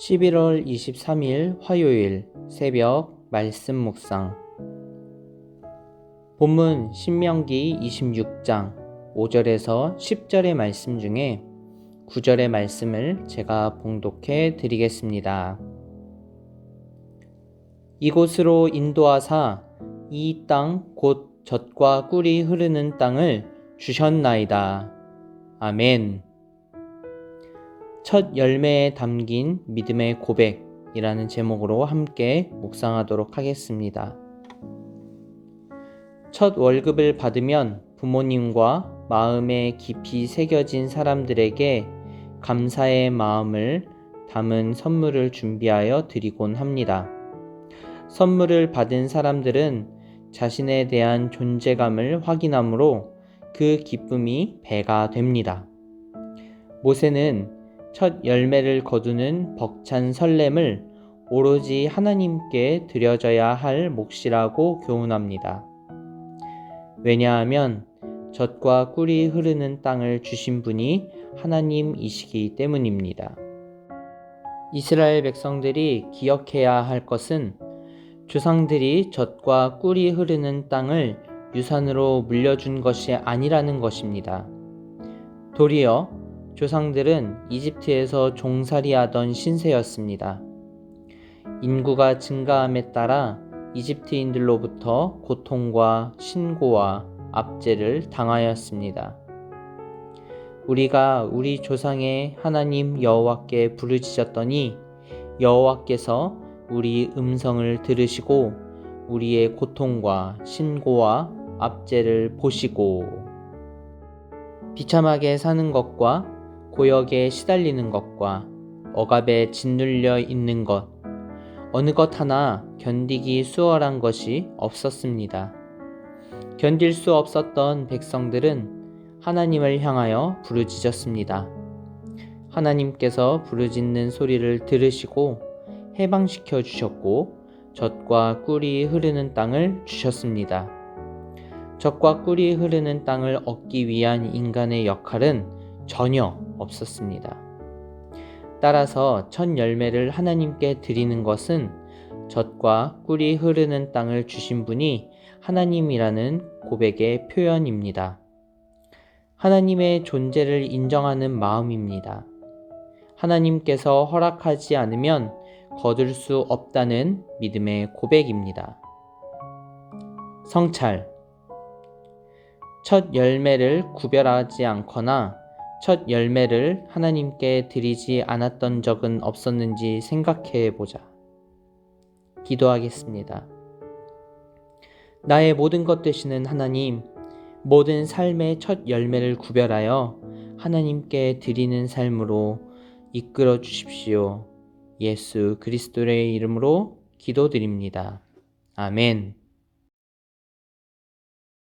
11월 23일 화요일 새벽 말씀 묵상 본문 신명기 26장 5절에서 10절의 말씀 중에 9절의 말씀을 제가 봉독해 드리겠습니다. 이곳으로 인도하사 이 땅 곧 젖과 꿀이 흐르는 땅을 주셨나이다. 아멘. 첫 열매에 담긴 믿음의 고백이라는 제목으로 함께 묵상하도록 하겠습니다. 첫 월급을 받으면 부모님과 마음에 깊이 새겨진 사람들에게 감사의 마음을 담은 선물을 준비하여 드리곤 합니다. 선물을 받은 사람들은 자신에 대한 존재감을 확인하므로 그 기쁨이 배가 됩니다. 모세는 첫 열매를 거두는 벅찬 설렘을 오로지 하나님께 드려져야 할 몫이라고 교훈합니다. 왜냐하면 젖과 꿀이 흐르는 땅을 주신 분이 하나님이시기 때문입니다. 이스라엘 백성들이 기억해야 할 것은 조상들이 젖과 꿀이 흐르는 땅을 유산으로 물려준 것이 아니라는 것입니다. 도리어 조상들은 이집트에서 종살이하던 신세였습니다. 인구가 증가함에 따라 이집트인들로부터 고통과 신고와 압제를 당하였습니다. 우리가 우리 조상의 하나님 여호와께 부르짖었더니 여호와께서 우리 음성을 들으시고 우리의 고통과 신고와 압제를 보시고 비참하게 사는 것과 고역에 시달리는 것과 억압에 짓눌려 있는 것 어느 것 하나 견디기 수월한 것이 없었습니다. 견딜 수 없었던 백성들은 하나님을 향하여 부르짖었습니다. 하나님께서 부르짖는 소리를 들으시고 해방시켜 주셨고 젖과 꿀이 흐르는 땅을 주셨습니다. 젖과 꿀이 흐르는 땅을 얻기 위한 인간의 역할은 전혀 없었습니다. 따라서 첫 열매를 하나님께 드리는 것은 젖과 꿀이 흐르는 땅을 주신 분이 하나님이라는 고백의 표현입니다. 하나님의 존재를 인정하는 마음입니다. 하나님께서 허락하지 않으면 거둘 수 없다는 믿음의 고백입니다. 성찰 첫 열매를 구별하지 않거나 첫 열매를 하나님께 드리지 않았던 적은 없었는지 생각해 보자. 기도하겠습니다. 나의 모든 것 되시는 하나님, 모든 삶의 첫 열매를 구별하여 하나님께 드리는 삶으로 이끌어 주십시오. 예수 그리스도의 이름으로 기도드립니다. 아멘.